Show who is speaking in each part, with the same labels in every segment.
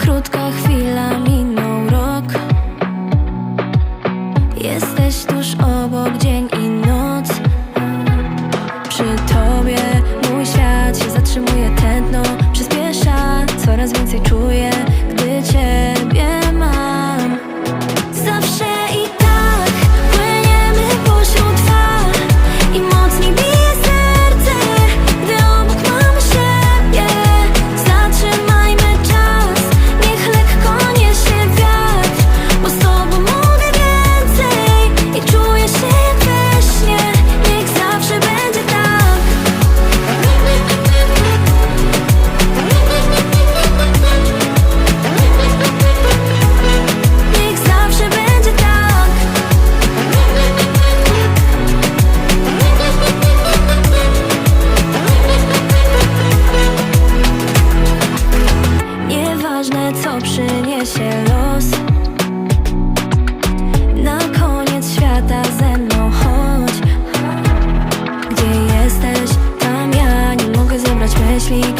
Speaker 1: Krótka chwila, minął rok. Jesteś tuż obok dzień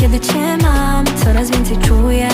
Speaker 1: kiedy cię mam Coraz więcej czuję